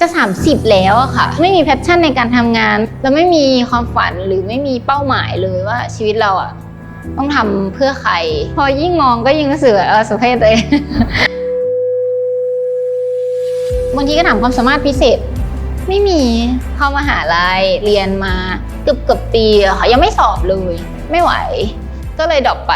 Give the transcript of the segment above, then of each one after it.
จะ 30 แล้วอะค่ะ ไม่มีแพชชั่นในการทำงาน แล้วไม่มีความฝันหรือไม่มีเป้าหมายเลยว่าชีวิตเราอะต้องทำเพื่อใคร พอยิ่งมองก็ยิ่งรู้สึกว่าเออสุเพศตัวเอง บางทีก็ถามความสามารถพิเศษ ไม่มีเข้ามาหาลัยเรียนมาเกือบเกือบปีอะค่ะยังไม่สอบเลย ไม่ไหว ก็เลยดรอปไป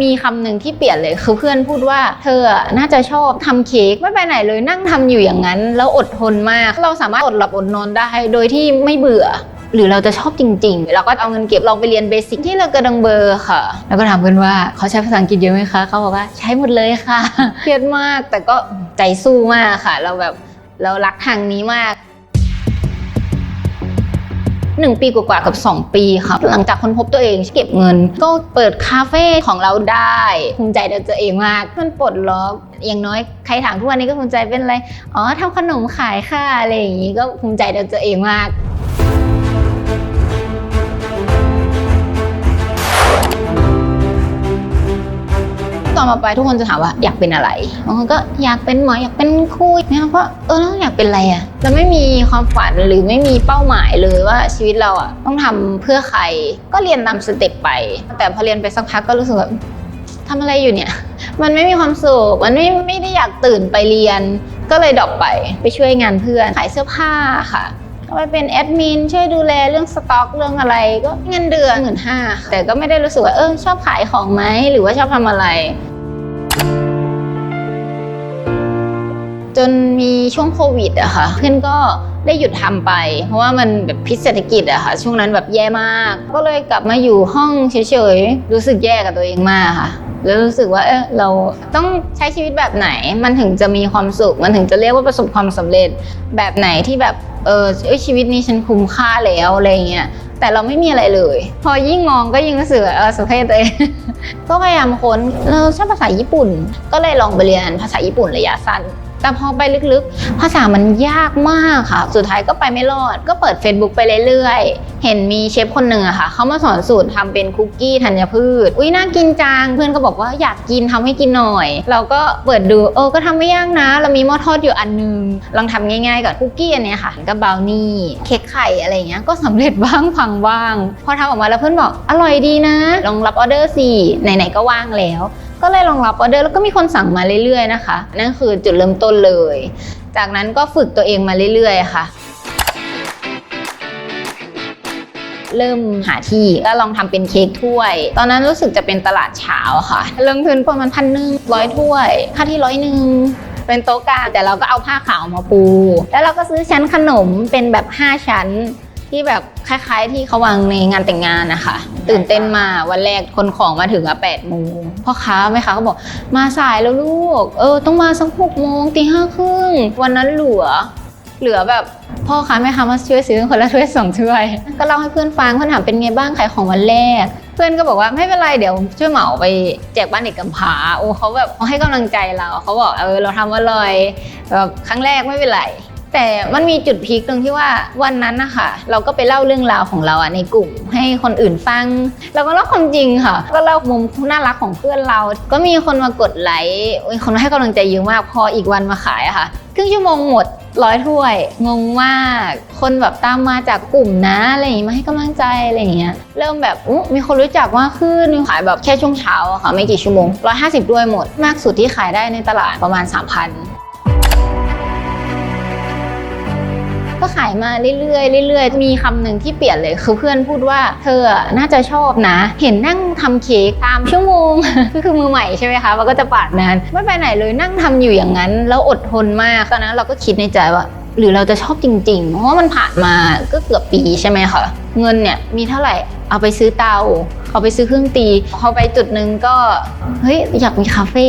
มีคำหนึ่งที่เปลี่ยนเลยคือเพื่อนพูดว่า เธออะน่าจะชอบทำเค้กไม่ไปไหนเลยนั่งทำอยู่อย่างนั้น แล้วอดทนมาก เราสามารถอดหลับอดนอนได้ โดยที่ไม่เบื่อหรือเราจะชอบจริงๆ เราก็เอาเงินเก็บลองไปเรียนเบสิกที่เรากระดังเบอร์ค่ะ แล้วก็ถามเพื่อนว่าเขาใช้ภาษาอังกฤษเยอะไหมคะ เขาบอกว่าใช้หมดเลยค่ะ เครียดมากแต่ก็ใจสู้มากค่ะ เราแบบเรารักทางนี้มาก หนึ่งปีกว่าๆกับ 2 ปีครับหลังจากค้นพบตัวเองเก็บเงิน ก็เปิดคาเฟ่ของเราได้ภูมิใจในตัวเองมากมันปลดล็อกอย่างน้อยใครถามทุกวันนี้ก็ภูมิใจเป็นอะไรอ๋อทำขนมขายค่ะอะไรอย่างนี้ก็ภูมิใจในตัวเองมาก ตอนมาไปทุกคนจะถามว่าอยากเป็นอะไรบางคนก็อยากเป็นหมออยากเป็นครูเนี่ยก็เออแล้วอยากเป็นอะไรอะเราไม่มีความฝันหรือไม่มีเป้าหมายเลยว่าชีวิตเราอะต้องทำเพื่อใครก็เรียนตามสเต็ปไป แต่พอเรียนไปสักพักก็รู้สึกแบบทำอะไรอยู่เนี่ย มันไม่มีความสุข มันไม่ไม่ได้อยากตื่นไปเรียน ก็เลยดรอปไป ไปช่วยงานเพื่อน ขายเสื้อผ้าค่ะ ก็ไปเป็นแอดมินช่วยดูแลเรื่องสต็อกเรื่องอะไร ก็เงินเดือนหมื่นห้าแต่ก็ไม่ได้รู้สึกว่าเออชอบขายของไหมหรือว่าชอบทำอะไร จนมีช่วงโควิดอะค่ะเพื่อนก็ได้หยุดทำไป เพราะว่ามันแบบพิษเศรษฐกิจอะค่ะ ช่วงนั้นแบบแย่มาก ก็เลยกลับมาอยู่ห้องเฉยๆรู้สึกแย่กับตัวเองมากค่ะ แล้วรู้สึกว่าเออเราต้องใช้ชีวิตแบบไหน มันถึงจะมีความสุข มันถึงจะเรียกว่าประสบความสำเร็จแบบไหนที่แบบเออชีวิตนี้ฉันคุ้มค่าแล้วอะไรเงี้ยแต่เราไม่มีอะไรเลย พอยิ่งมองก็ยิ่งรู้สึกเออสุเพศตัวเองก็พยายามค้นเราชอบภาษาญี่ปุ่น ก็เลยลองไปเรียนภาษาญี่ปุ่นระยะสั้น แต่พอไปลึกๆ ภาษามันยากมากค่ะ สุดท้ายก็ไปไม่รอด ก็เปิด Facebook ไปเรื่อยๆ เห็นมีเชฟคนหนึ่งอะค่ะ เขามาสอนสูตรทำเป็นคุกกี้ธัญพืช อุ้ยน่ากินจัง เพื่อนก็บอกว่าอยากกินทำให้กินหน่อย เราก็เปิดดู เออ ก็ทำไม่ยากนะ เรามีหม้อทอดอยู่อันนึง ลองทำง่ายๆก่อนคุกกี้อันเนี้ยค่ะ ก็บราวนี่ เค้กไข่อะไรเงี้ย ก็สำเร็จบ้างพังบ้าง พอทำออกมาแล้วเพื่อนบอกอร่อยดีนะ ลองรับออเดอร์สิ ไหนๆก็ว่างแล้ว ก็เลยลองรับออเดอร์แล้วก็มีคนสั่งมาเรื่อยๆนะคะ นั่นคือจุดเริ่มต้นเลย จากนั้นก็ฝึกตัวเองมาเรื่อยๆค่ะ เริ่มหาที่ก็ลองทำเป็นเค้กถ้วย ตอนนั้นรู้สึกจะเป็นตลาดเช้าค่ะ ลงทุนประมาณพันหนึ่งร้อยถ้วย ค่าที่ร้อยหนึ่งเป็นโต๊ะกลางแต่เราก็เอาผ้าขาวมาปู แล้วเราก็ซื้อชั้นขนมเป็นแบบ 5 ชั้น ที่แบบคล้ายๆ ที่เขาวางในงานแต่งงานนะคะ ตื่นเต้นมาวันแรกคนของมาถึงอะแปดโมงพ่อค้าแม่ค้าก็บอกมาสายแล้วลูก เออ ต้องมาสักหกโมงตีห้าครึ่งวันนั้นเหลือ เหลือแบบพ่อค้าแม่ค้ามาช่วยซื้อคนละถ้วยสองถ้วย ก็เล่าให้เพื่อนฟังเพื่อนถามเป็นไงบ้างขายของวันแรก เพื่อนก็บอกว่าไม่เป็นไรเดี๋ยวช่วยเหมาไปแจกบ้านเด็กกำพร้าโอ้เขาแบบเขาให้กำลังใจเราเขาบอกเออเราทำอร่อยแบบครั้งแรกไม่เป็นไร แต่มันมีจุดพีคตรงที่ว่าวันนั้นนะคะเราก็ไปเล่าเรื่องราวของเราอะในกลุ่ม ให้คนอื่นฟังเราก็เล่าความจริงค่ะ ก็เล่ามุมน่ารักของเพื่อนเรา ก็มีคนมากดไลค์คนมาให้กำลังใจเยอะมากพออีกวันมาขายอะค่ะครึ่งชั่วโมงหมดร้อยถ้วย งงมาก คนแบบตามมาจากกลุ่มนะอะไรอย่างงี้มาให้กำลังใจอะไรอย่างเงี้ยเริ่มแบบอุ๊ยมีคนรู้จักมากขึ้นขายแบบแค่ช่วงเช้าอะค่ะไม่กี่ชั่วโมง150ด้วยหมด มากสุดที่ขายได้ในตลาดประมาณ 3,000 ก็ขายมาเรื่อยๆเรื่อยๆ มีคำหนึ่งที่เปลี่ยนเลยคือเพื่อนพูดว่าเธอน่าจะชอบนะ เห็นนั่งทำเค้กตามชั่วโมง ก็คือมือใหม่ใช่ไหมคะมันก็จะปาดนานไม่ไปไหนเลยนั่งทำอยู่อย่างนั้น แล้วอดทนมากตอนนั้นเราก็คิดในใจว่าหรือเราจะชอบจริงๆ เพราะว่ามันผ่านมาก็เกือบปีใช่ไหมคะ เงินเนี่ยมีเท่าไหร่เอาไปซื้อเตา เอาไปซื้อเครื่องตีพอไปจุดหนึ่งก็ เฮ้ย อยากมีคาเฟ่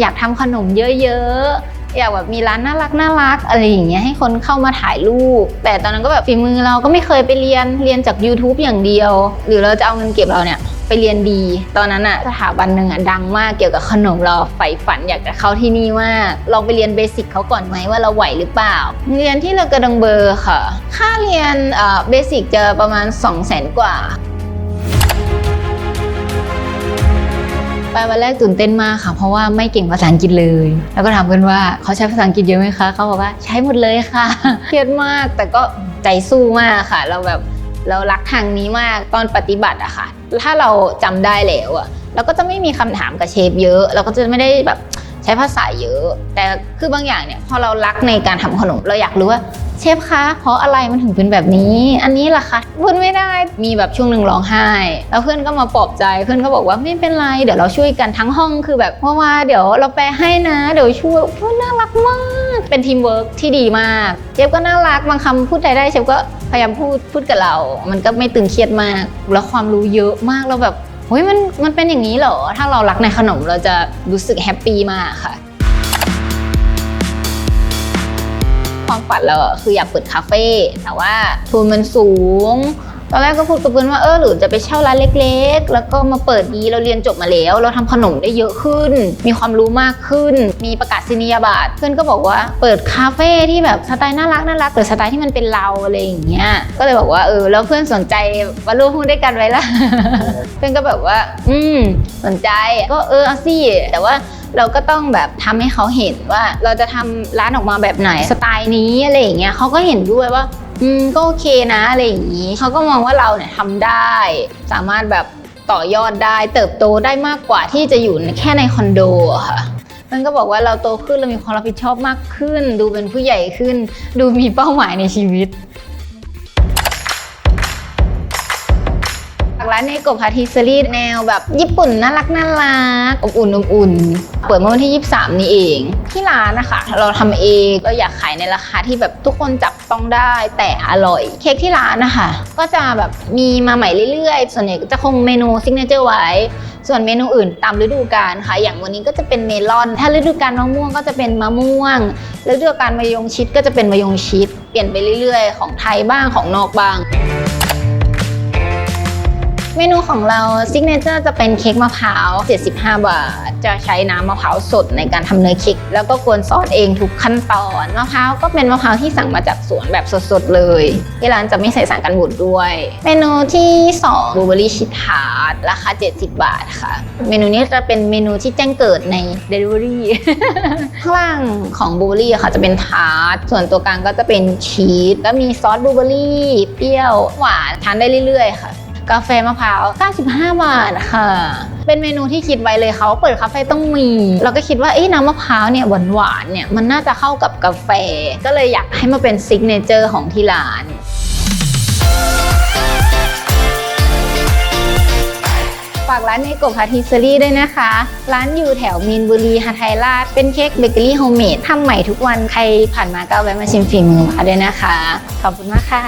อยากทำขนมเยอะๆ อยากแบบมีร้านน่ารักน่ารักอะไรอย่างเงี้ยให้คนเข้ามาถ่ายรูป แต่ตอนนั้นก็แบบฝีมือเราก็ไม่เคยไปเรียนเรียนจาก YouTube อย่างเดียว หรือเราจะเอาเงินเก็บเราเนี่ยไปเรียนดี ตอนนั้นอะสถาบันหนึ่งอะดังมากเกี่ยวกับขนมเราใฝ่ฝันอยากจะเข้าที่นี่มาลองไปเรียนเบสิกเขาก่อนไหมว่าเราไหวหรือเปล่า เรียนที่เลอกระดังเบอร์ค่ะ ค่าเรียนเบสิกจะประมาณ 2 0 0 0 0 0 กว่า ไปวันแรกตื่นเต้นมากค่ะ เพราะว่าไม่เก่งภาษาอังกฤษเลย แล้วก็ถามเพื่อนว่าเขาใช้ภาษาอังกฤษเยอะไหมคะเขาบอกว่าใช้หมดเลยค่ะเครียดมากแต่ก็ใจสู้มากค่ะ เราแบบเรารักทางนี้มากตอนปฏิบัติอะค่ะ ถ้าเราจำได้แล้วอะเราก็จะไม่มีคำถามกับเชฟเยอะ เราก็จะไม่ได้แบบใช้ภาษาเยอะ แต่คือบางอย่างเนี่ยพอเรารักในการทำขนมเราอยากรู้ว่า เชฟคะเพราะอะไรมันถึงเป็นแบบนี้ อันนี้ล่ะคะพูดไม่ได้มีแบบช่วงหนึ่งร้องไห้ แล้วเพื่อนก็มาปลอบใจเพื่อนก็บอกว่าไม่เป็นไรเดี๋ยวเราช่วยกันทั้งห้องคือแบบว่าว่าเดี๋ยวเราแปลให้นะเดี๋ยวช่วยเพื่อนน่ารักมาก เป็นทีมเวิร์กที่ดีมากเชฟก็น่ารักบางคำพูดไทยได้เชฟก็พยายามพูดพูดกับเรา มันก็ไม่ตึงเครียดมาก แล้วความรู้เยอะมากเราแบบเฮ้ยมันมันเป็นอย่างนี้เหรอ ถ้าเรารักในขนมเราจะรู้สึกแฮปปี้มากค่ะ ความฝันเราคืออยากเปิดคาเฟ่แต่ว่าทุนมันสูง ตอนแรกก็พูดกับเพื่อนว่าเออหรือจะไปเช่าร้านเล็ก ๆ แล้วก็มาเปิดดีเราเรียนจบมาแล้ว เราทำขนมได้เยอะขึ้น มีความรู้มากขึ้น มีประกาศนียบัตรเพื่อนก็บอกว่าเปิดคาเฟ่ที่แบบสไตล์น่ารักน่ารักหรือสไตล์ที่มันเป็นเราอะไรอย่างเงี้ยก็เลยบอกว่าเออแล้วเพื่อนสนใจมาร่วมหุ้นด้วยกันไว้ละเพื่อนก็แบบว่า อืมสนใจก็เออเอาสิแต่ว่า เราก็ต้องแบบทำให้เขาเห็นว่าเราจะทำร้านออกมาแบบไหนสไตล์นี้อะไรอย่างเงี้ยเขาก็เห็นด้วยว่าอืมก็โอเคนะอะไรอย่างงี้เขาก็มองว่าเราเนี่ยทำได้ สามารถแบบต่อยอดได้ เติบโตได้มากกว่าที่จะอยู่แค่ในคอนโดอะค่ะมันก็บอกว่าเราโตขึ้นเรามีความรับผิดชอบมากขึ้น ดูเป็นผู้ใหญ่ขึ้น ดูมีเป้าหมายในชีวิต ร้านเนโกพาทิสรีแนวแบบญี่ปุ่นน่ารักน่ารักอบอุ่นอบอุ่น เปิดเมื่อวันที่ 23 นี้เอง ที่ร้านนะคะ เราทำเองเราอยากขายในราคาที่แบบทุกคนจับต้องได้แต่อร่อย เค้กที่ร้านนะคะ ก็จะแบบมีมาใหม่เรื่อยๆ ส่วนใหญ่ก็จะคงเมนูซิกเนเจอร์ไว้ ส่วนเมนูอื่นตามฤดูกาลค่ะ อย่างวันนี้ก็จะเป็นเมลอน ถ้าฤดูกาลมะม่วงก็จะเป็นมะม่วงฤดูกาลมะยงชิดก็จะเป็นมะยงชิด เปลี่ยนไปเรื่อยๆ ของไทยบ้างของนอกบ้าง เมนูของเราซิกเนเจอร์จะเป็นเค้กมะพร้าว 75 บาท จะใช้น้ำมะพร้าวสดในการทำเนื้อเค้กแล้วก็กวนซอสเองทุกขั้นตอนมะพร้าวก็เป็นมะพร้าวที่สั่งมาจากสวนแบบสดๆเลยที่ร้านจะไม่ใส่สารกันบูดด้วย เมนูที่2บลูเบอรี่ชิทาร์ตราคา 70 บาทค่ะ เมนูนี้จะเป็นเมนูที่แจ้งเกิดใน Delivery ข้างล่างของบลูเบอรี่ค่ะจะเป็นทาร์ตส่วนตัวกลางก็จะเป็นชีสแล้วมีซอสบลูเบอรี่เปรี้ยวหวานทานได้เรื่อยๆค่ะ กาแฟมะพร้าว95 บาทค่ะ เป็นเมนูที่คิดไว้เลยเขาเปิดคาเฟ่ต้องมี เราก็คิดว่าเอ้น้ำมะพร้าวเนี่ยหวานๆเนี่ยมันน่าจะเข้ากับกาแฟ ก็เลยอยากให้มาเป็นซิกเนเจอร์ของที่ร้านฝากร้านเนโกพาทิสรี่ด้วยนะคะ ร้านอยู่แถวมีนบุรีฮาไทยราช เป็นเค้กเบเกอรี่โฮมเมดทำใหม่ทุกวัน ใครผ่านมาก็แวะมาชิมฝีมือมาด้วยนะคะ ขอบคุณมากค่ะ